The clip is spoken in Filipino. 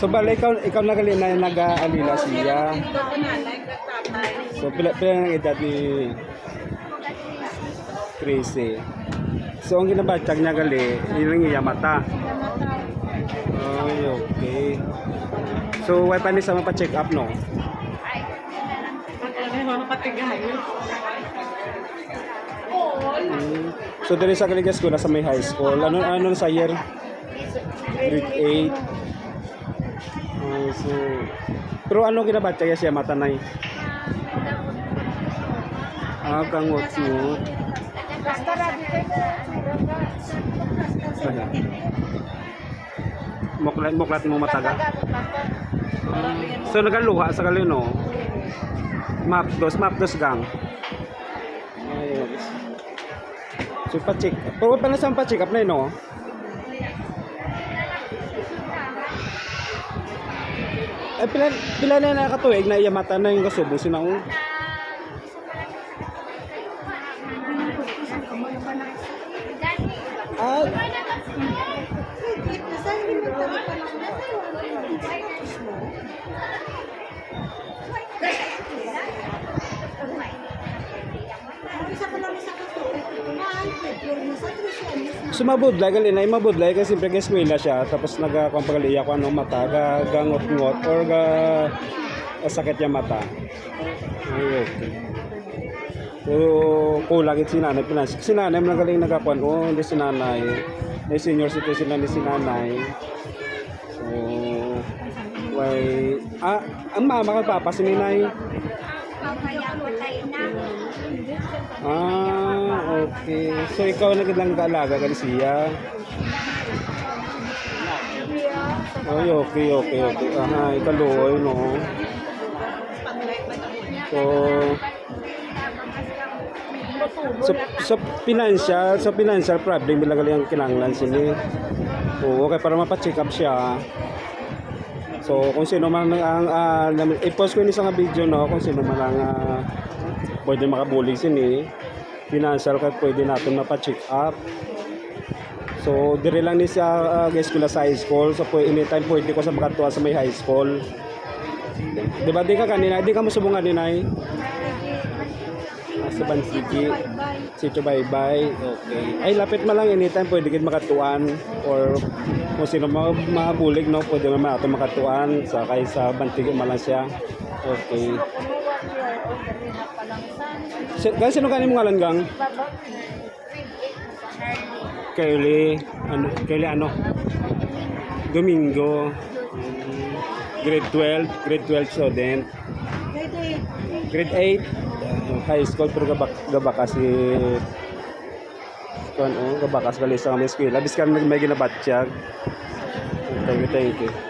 So bala ikaw ikaw nagali na nag-alila siya. So pila pila ng edad ni Tracy. So ang ginabatag niya gali, ilang iya mata. Ay, okay. So why pa ni sa mapa-check up no? Ano mga patigayo? Hmm. So diri sa Kaligas ko nasa may high school. Ano ano sa year? Grade 8. Oh, so pero ano ginabatag siya matanay? Ah. Basta lagi kayo Muklat muklat mo mataga. So nagaluha sa kalino. Map dos, map dos gang. So pa-check. Pero pa na sa pa-check up na yun, no? Eh, pila, pila na nakatuig na iyamata na yung kasubo sinang Ah, sumabudlay gali na mabudlay kasi siyempre kay eskwela siya tapos nagakong pagaliya ko ano mata ga gangot-ngot or ga sakit yung mata. Ay, okay. So, kulang it si nanay pinas. Si nanay man galing nagakuan oh, hindi si nanay. May senior citizen na ni si nanay. So, why ah, ang mama ka papa si ninay. Ah, okay. So ikaw na lang kaalaga ka siya. Ay, okay, okay, okay. Aha, ikaluoy, no. So, sa, sa financial, sa financial problem, bilang ang kinanglan sini. Oo, okay, para mapacheck up siya. So, kung sino man ang, uh, i-post ko ni sa nga video, no, kung sino man ang ah, pwede makabulig sini, financial ka pwede natin mapacheck up. So, dire lang ni sa uh, guys ko sa high school. So, pwede, anytime pwede ko sa makatuwa sa may high school. Di ba, di ka kanina, di ka mo subungan ni Nay? Sa Bansiki. Sitio Bye Bye. Okay. Ay, lapit ma lang anytime pwede kid makatuan or kung sino mga mabulig no, pwede naman natin makatuan sa kay sa Bantigi man lang siya. Okay. Si, gang, sino kanin mo ngalan gang? Kylie, ano, Kylie ano? Domingo. Mm, Grade 12, grade 12 student. Grade 8, uh, high school pero gabak gabaka si kuan oh, gabaka sa kalisa ng eskwela. Bis kan may ginabatsyag. Thank you, thank you.